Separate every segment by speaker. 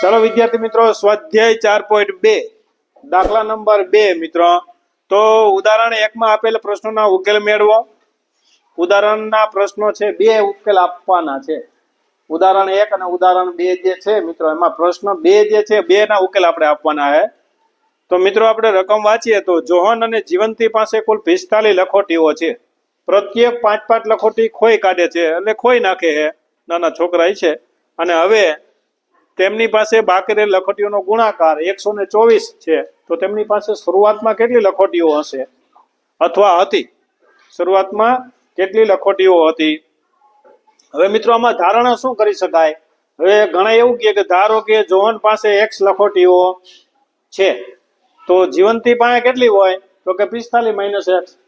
Speaker 1: ચલો વિદ્યાર્થી મિત્રો, સ્વાધ્યાય ચાર પોઈન્ટ બે, દાખલા નંબર બે મિત્રો. તો ઉદાહરણ એકમાં આપેલ પ્રશ્નોના ઉકેલ મેળવો. ઉદાહરણના પ્રશ્નો છે, બે ઉકેલ આપવાના છે. ઉદાહરણ એક અને ઉદાહરણ બે જે છે મિત્રો, એમાં પ્રશ્ન બે જે છે બે ના ઉકેલ આપણે આપવાના છે. તો મિત્રો, આપણે રકમ વાંચીએ તો જોહન અને જીવંતી પાસે કુલ પિસ્તાલીસ લખોટીઓ છે. પ્રત્યેક પાંચ પાંચ લખોટી ખોઈ કાઢે છે એટલે ખોઈ નાખે છે. નાના છોકરા છે. અને હવે તેમની પાસે બાકી રહેલ લખોટીઓનો ગુણાકાર એકસો ને ચોવીસ છે, તો તેમની પાસે શરૂઆતમાં કેટલી લખોટીઓ હશે? અથવા હતી? શરૂઆતમાં કેટલી લખોટીઓ હતી? હવે મિત્રો, આમાં ધારણા શું કરી શકાય? હવે ઘણા એવું કહે કે ધારો કે જોહન પાસે એક્સ લખોટીઓ છે, તો જીવંતી પાસે કેટલી હોય? તો કે પિસ્તાલીસ માઇનસ એક્સ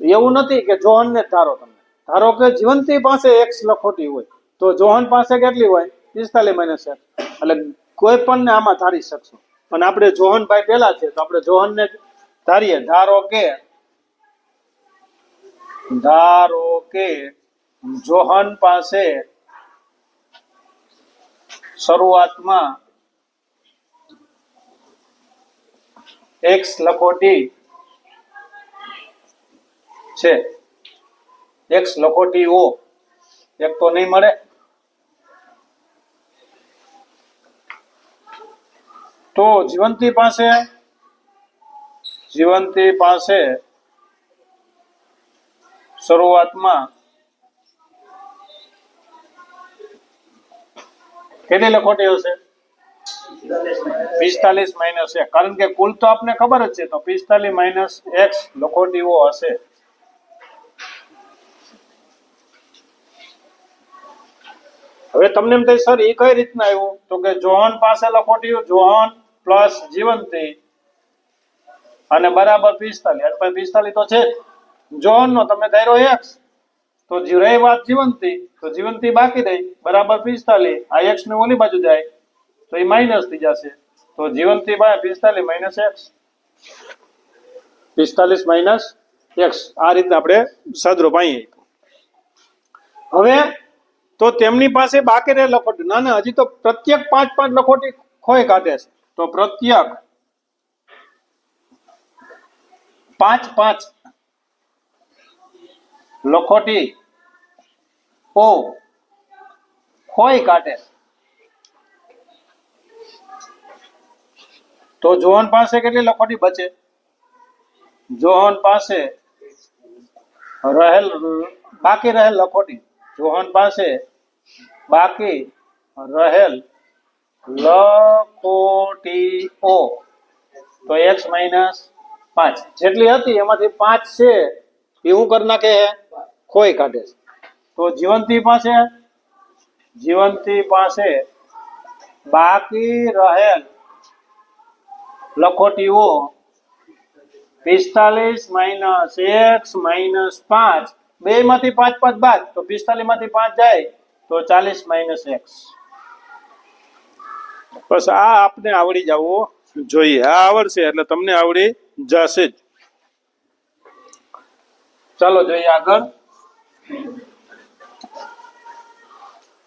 Speaker 1: એવું નથી કે જોહન ને ધારો તમે. ધારો કે જીવંતી પાસે એક્સ લખોટી હોય, તો જોહન પાસે કેટલી હોય? પિસ્તાલીસ માઇનસ સર એટલે કોઈ પણ ને આમાં ધારી શકશો. અને આપણે જોહનભાઈ પેલા છે, તો આપણે જોહનને ધારીએ. ધારો કે ધારો કે જોહન પાસે શરૂઆતમાં એક્સ લખોટી છે. એક્સ લખોટી ઓ. એક તો નહીં મળે. તો જીવંતી પાસે જીવંતી પાસે શરૂઆતમાં કેટલી લખોટી હશે? પિસ્તાલીસ માઇનસ એક. કારણ કે કુલ તો આપને ખબર જ છે, તો પિસ્તાલીસ માઇનસ એક્સ લખોટીઓ હશે. હવે તમને એમ થાય, સર, એ કઈ રીતના આવ્યું? તો કે જોહન પાસે લખોટીઓ, જોહન પ્લસ જીવંતી. અને બરાબર પિસ્તાલીસ. અરે ભાઈ પિસ્તાલીસ તો છે જોન નો તમે કર્યો એક્સ તો રહી વાત જીવંતી, તો જીવંતી બાકી રહી. બરાબર પિસ્તાલીસ. આ એક્સ ને ઓલી બાજુ જાય, તો એ માઇનસ થઈ જશે. તો જીવંતી બાય પિસ્તાલીસ માઇનસ એક્સ પિસ્તાલીસ માઇનસ એક્સ આ રીતે આપણે સાદરો પાઈએ હવે, તો તેમની પાસે બાકી રહે લખોટી ના ના, હજી તો પ્રત્યેક પાંચ પાંચ લખોટી ખોઈ કાઢે છે. તો પ્રત્યેક પાંચ પાંચ લખોટી ઓ ખોઈ કાઢે. તો જોહન પાસે કેટલી લખોટી બચે? જોહન પાસે રહેલ બાકી રહેલ લખોટી. જોહન પાસે બાકી રહેલ લખોટીઓ તો એક્સ માઇનસ પાંચ. જેટલી હતી એમાંથી પાંચ છે એ હું કરી નાખે ખોઈ કાઢે છે. તો જીવંતી પાસે જીવંતી પાસે બાકી રહેલ લખોટીઓ પિસ્તાલીસ માઇનસ એક્સ માઇનસ પાંચ. બે માંથી પાંચ પાંચ બાદ. તો પિસ્તાલીસમાંથી પાંચ જાય તો ચાલીસ માઇનસ એક્સ. બસ આ આપને આવડી જવું જોઈએ. આ આવડશે એટલે તમને આવડી જશે જ. ચાલો જોઈએ આગળ.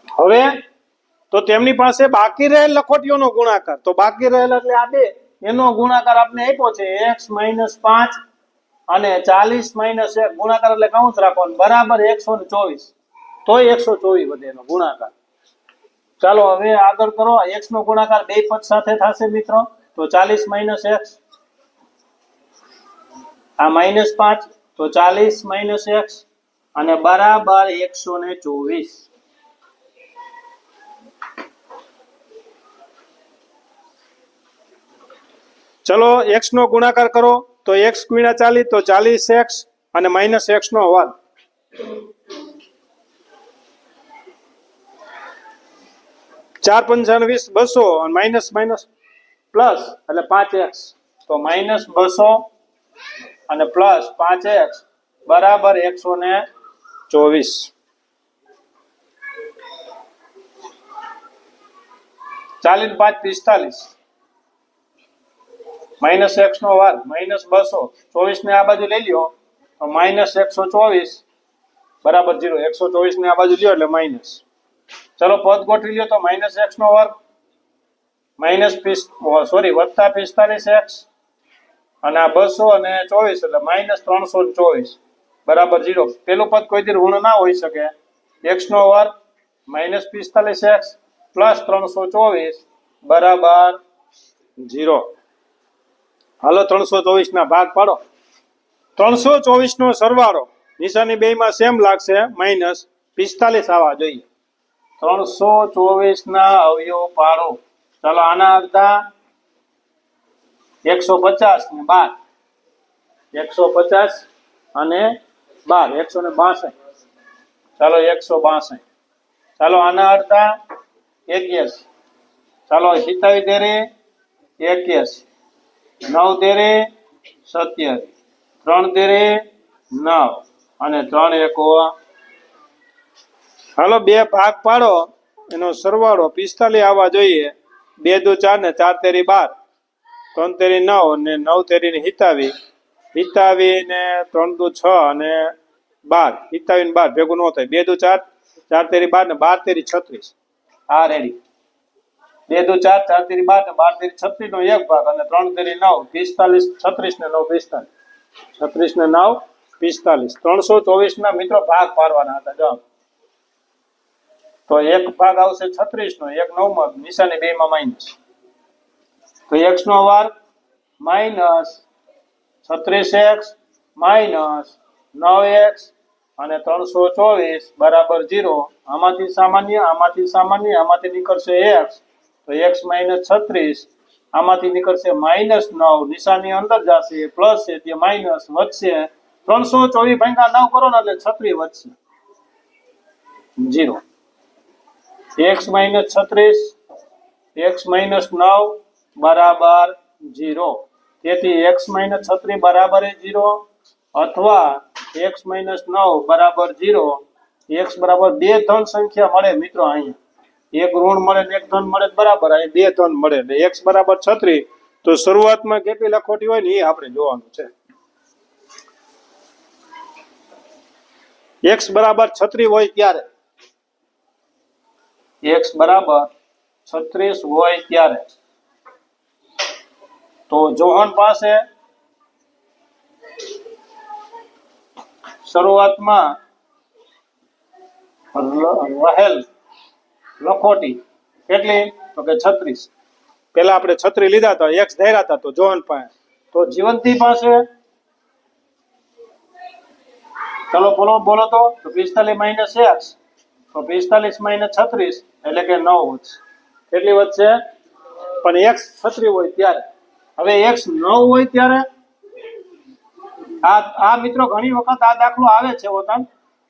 Speaker 1: હવે તો તેમની પાસે બાકી રહેલ લખોટીઓનો ગુણાકાર. તો બાકી રહેલ એટલે આ બે. એનો ગુણાકાર આપને આપ્યો છે એક્સ માઇનસ પાંચ અને ચાલીસ માઇનસ એક. ગુણાકાર એટલે કાઉન્સ રાખવાનું. બરાબર એકસો ચોવીસ. તો એકસો ચોવીસ વધે એનો ગુણાકાર. ચાલો હવે આગળ કરો. એક્સ નો ગુણાકાર બે પદ સાથે થશે મિત્રો. તો ચાલીસ માઇનસ એક્સ આ માઇનસ પાંચ. તો ચાલીસ માઇનસ એક્સ અને બરાબર એકસો ને ચોવીસ. ચલો એક્સ નો ગુણાકાર કરો. તો એક્સ ગુણ્યા ચાલીસ, તો ચાલીસ એક્સ અને માઇનસ એક્સ નો વર્ગ ચાર પંચાવન વીસ બસો અને માઇનસ માઇનસ પ્લસ એટલે પાંચ એક્સ તો માઇનસ બસો અને પ્લસ પાંચ એક્સ બરાબર એકસો ને ચોવીસ. ચાલીસ પાંચ પિસ્તાલીસ. માઇનસ એક્સ નો વાર માઇનસ બસો. ચોવીસ ને આ બાજુ લઈ લ્યો, તો માઇનસ એકસો ચોવીસ. બરાબર જીરો એકસો ચોવીસ ને આ બાજુ લ્યો એટલે માઇનસ ચલો, પદ ગોઠવી લ્યો તો માઇનસ એક્સ નો વર્ગ માઇનસ સોરી વત્તા પિસ્તાલીસ એક્સ અને આ બસો અને ચોવીસ, એટલે માઇનસ ત્રણસો ચોવીસ. બરાબર જીરો પેલું પદ કોઈ દી ઋણ ના હોઈ શકે. એક્સ નો વર્ગ માઇનસ પિસ્તાલીસ એક્સ પ્લસ ત્રણસો ચોવીસ, બરાબર ઝીરો હાલો, ત્રણસો ચોવીસ ના ભાગ પાડો. ત્રણસો ચોવીસ નો સરવાળો. નિશાની બે માં સેમ લાગશે માઇનસ પિસ્તાલીસ આવવા જોઈએ. ત્રણસો ચોવીસ ના અવયવ પાડો. ચાલો આના અડધા એકસો પચાસ ને બાર. એકસો પચાસ અને બાર એકસો ને બાસઠ. ચાલો એકસો બાસઠ ચાલો આના અડધા એકવીસ ચાલો સિત્તાવી તેરે એકવીસ નવ તેરે સત્યાવીસ. ત્રણ તેરે નવ. અને ત્રણ એકો હાલો, બે ભાગ પાડો. એનો સરવાળો પિસ્તાલીસ આવવા જોઈએ. બે દુ ચાર ને ચાર તેરી બાર. ત્રણ તેરી નવ ને નવ તેરી હિતાવી હિતાવી ને ત્રણ દુ છ અને બાર. હિતાવી ને બાર ભેગું ન થાય. બે દુ ચાર ચાર તેરી બાર ને બાર તેરી છત્રીસ. આ રેડી. બે દુ ચાર ચાર તેરી બાર ને બાર તેરી છત્રીસ નો એક ભાગ અને ત્રણ તેરી નવ. પિસ્તાલીસ, છત્રીસ ને નવ, પિસ્તાલીસ. છત્રીસ ને નવ, પિસ્તાલીસ. ત્રણસો ચોવીસ ના મિત્રો ભાગ પાડવાના હતા. જો તો એક ભાગ આવશે છત્રીસ નો એક નવમાં, નિશાની બે માં માઇનસ તો એક્સ નો વર્ગ માઇનસ છત્રીસ એક્સ માઇનસ નવ એક્સ અને ત્રણસો ચોવીસ બરાબર જીરો આમાંથી સામાન્ય આમાંથી સામાન્ય, આમાંથી નીકળશે એક્સ. તો એક્સ માઇનસ છત્રીસ, આમાંથી નીકળશે માઇનસ નવ. નિશાની અંદર જશે પ્લસ છે, તે માઇનસ વધશે. ત્રણસો ચોવીસ ભાગ્યા નવ કરો ને એટલે છત્રીસ વધશે. જીરો એક્સ માઇનસ છત્રીસ એક્સ માઇનસ નવ બરાબર જીરો તેથી એક્સ માઇનસ છત્રીસ બરાબર જીરો અથવા એક્સ માઇનસ નવ બરાબર જીરો એક્સ બરાબર બે ધન સંખ્યા મળે મિત્રો અહીંયા. એક ઋણ મળે ને એક ધન મળે બરાબર. અહીં બે ધન મળે એટલે એક્સ બરાબર છત્રીસ. તો શરૂઆતમાં કેટલી લખોટી હોય ને એ આપણે જોવાનું છે. એક્સ બરાબર છત્રીસ હોય ત્યારે એક્સ બરાબર છત્રીસ હોય ત્યારે. તો જોહન પાસે શરૂઆતમાં રહેલ લખોટી કેટલી? તો કે છત્રીસ. પેલા આપણે છત્રી લીધા હતા, એક્સ ધૈર્યા હતા તો જોહન પાસે. તો જીવંતી પાસે ચલો બોલો બોલો તો પિસ્તાલીસ માઇનસ એક્સ. તો પિસ્તાલીસ મહિને છત્રીસ એટલે કે નવ વધશે કેટલી વધશે પણ એક્સ છત્રીસ હોય ત્યારે. હવે એક્સ નવ હોય ત્યારે? આ આ મિત્રો ઘણી વખત આ દાખલો આવે છે વતન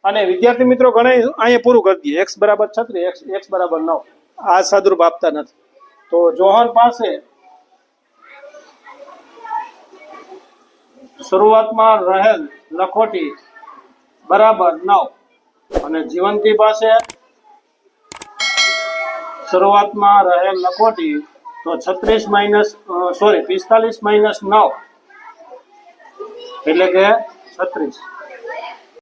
Speaker 1: અને વિદ્યાર્થી મિત્રો ઘણા અહીંયા પૂરું કરી દઈએ. એક્સ બરાબર છત્રી એક્સ એક્સ બરાબર નવ. આ સાદુરૂપ આપતા નથી. તો જોહર પાસે શરૂઆતમાં રહેલ લખોટી બરાબર નવ. અને જીવંતી પાસે શરૂઆતમાં રહેલ લખોટી તો છત્રીસ માઇનસ સોરી પિસ્તાલીસ માઇનસ નવ. એટલે કે છત્રીસ.